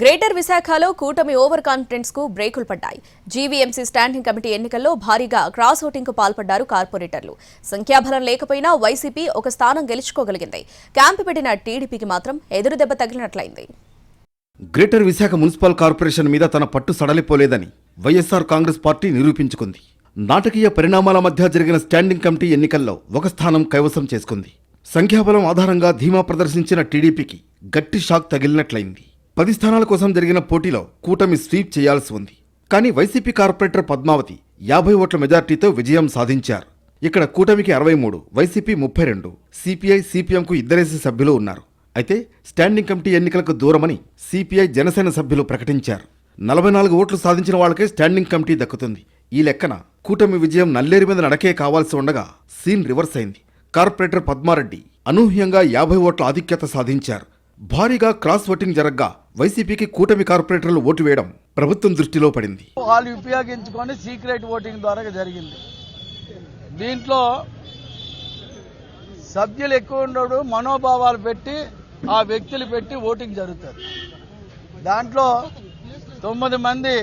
Greater విశాఖలో కూటమి over కాన్ఫిడెన్స్కు బ్రేకులు పడ్డాయి. జీవీఎంసీ స్టాండింగ్ కమిటీ ఎన్నికల్లో భారీగా క్రాస్ ఓటింగ్కు పాల్పడ్డారు కార్పొరేటర్లు. సంఖ్యాబలం లేకపోయినా వైసీపీ ఒక స్థానం గెలుచుకోగలిగింది. క్యాంపు పెట్టిన టీడీపీకి మాత్రం ఎదురు దెబ్బ తగిలినట్లయింది. గ్రేటర్ విశాఖ మున్సిపల్ కార్పొరేషన్ మీద తన పట్టు సడలిపోలేదని వైఎస్ఆర్ కాంగ్రెస్ పార్టీ నిరూపించుకుంది. నాటకీయ పరిణామాల మధ్య జరిగిన స్టాండింగ్ కమిటీ ఎన్నికల్లో ఒక స్థానం కైవసం చేసుకుంది. సంఖ్యాబలం ఆధారంగా ధీమా ప్రదర్శించిన టీడీపీకి గట్టి షాక్ తగిలినట్లయింది. పది స్థానాల కోసం జరిగిన పోటీలో కూటమి స్వీప్ చేయాల్సి ఉంది. కానీ వైసీపీ కార్పొరేటర్ పద్మావతి యాభై ఓట్ల మెజార్టీతో విజయం సాధించారు. ఇక్కడ కూటమికి అరవై మూడు వైసీపీ ముప్పై రెండు సిపిఐ సిపిఎంకు ఇద్దరేసి సభ్యులు ఉన్నారు. అయితే స్టాండింగ్ కమిటీ ఎన్నికలకు దూరమని సిపిఐ జనసేన సభ్యులు ప్రకటించారు. నలభై నాలుగు ఓట్లు సాధించిన వాళ్ళకే స్టాండింగ్ కమిటీ దక్కుతుంది. ఈ లెక్కన కూటమి విజయం నల్లేరు మీద నడకే కావాల్సి ఉండగా సీన్ రివర్స్ అయింది. కార్పొరేటర్ పద్మారెడ్డి అనూహ్యంగా యాభై ఓట్ల ఆధిక్యత సాధించారు. భారీగా క్రాస్ ఓటింగ్ జరగ్గా వైసీపీకి కూటమి కార్పొరేటర్లు ఓటు వేయడం ప్రభుత్వం దృష్టిలో పడింది. వాళ్ళు ఉపయోగించుకొని సీక్రెట్ ఓటింగ్ ద్వారా జరిగింది. దీంట్లో సభ్యులు ఎక్కువ ఉండడు మనోభావాలు పెట్టి ఆ వ్యక్తులు పెట్టి ఓటింగ్ జరుగుతుంది. దాంట్లో తొమ్మిది మంది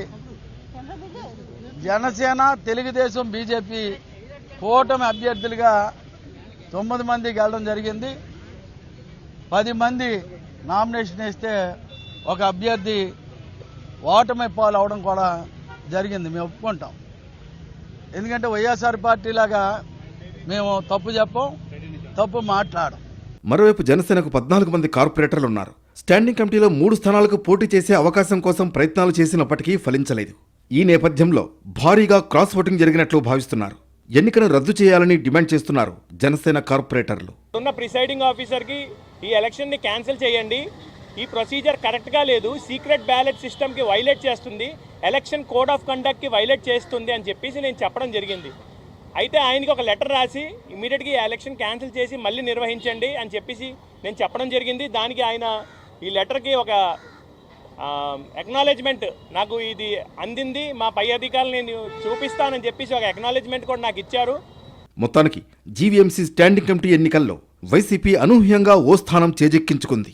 జనసేన తెలుగుదేశం బీజేపీ కూటమి అభ్యర్థులుగా తొమ్మిది మంది గెలడం జరిగింది. పది మంది నామినేషన్ వేస్తే ఒక అభ్యర్థి ఓటమి పాలు అవడం కూడా జరిగింది. మేము ఒప్పుకుంటాం. ఎందుకంటే వైఎస్ఆర్ పార్టీ లాగా మేము తప్పు చెప్పం తప్పు మాట్లాడం. మరోవైపు జనసేనకు పద్నాలుగు మంది కార్పొరేటర్లు ఉన్నారు. స్టాండింగ్ కమిటీలో మూడు స్థానాలకు పోటీ చేసే అవకాశం కోసం ప్రయత్నాలు చేసినప్పటికీ ఫలించలేదు. ఈ నేపథ్యంలో భారీగా క్రాస్ ఓటింగ్ జరిగినట్లు భావిస్తున్నారు. ఎన్నికను రద్దు చేయాలని డిమాండ్ చేస్తున్నారు జనసేన కార్పొరేటర్లు. ఉన్న ప్రిసైడింగ్ ఆఫీసర్కి ఈ ఎలక్షన్ని క్యాన్సిల్ చేయండి. ఈ ప్రొసీజర్ కరెక్ట్గా లేదు. సీక్రెట్ బ్యాలెట్ సిస్టమ్కి వైలేట్ చేస్తుంది. ఎలక్షన్ కోడ్ ఆఫ్ కండక్ట్కి వైలేట్ చేస్తుంది అని చెప్పేసి నేను చెప్పడం జరిగింది. అయితే ఆయనకి ఒక లెటర్ రాసి ఇమీడియట్గా ఈ ఎలక్షన్ క్యాన్సిల్ చేసి మళ్ళీ నిర్వహించండి అని చెప్పేసి నేను చెప్పడం జరిగింది. దానికి ఆయన ఈ లెటర్కి ఒక ఎక్నాలెడ్జ్మెంట్ నాకు ఇది అందింది. మా పై అధికారులు నేను చూపిస్తానని చెప్పేసి ఒక ఎక్నాలెడ్జ్మెంట్ కూడా నాకు ఇచ్చారు. మొత్తానికి జీవీఎంసీ స్టాండింగ్ కమిటీ ఎన్నికల్లో వైసీపీ అనూహ్యంగా ఓ స్థానం చేజెక్కించుకుంది.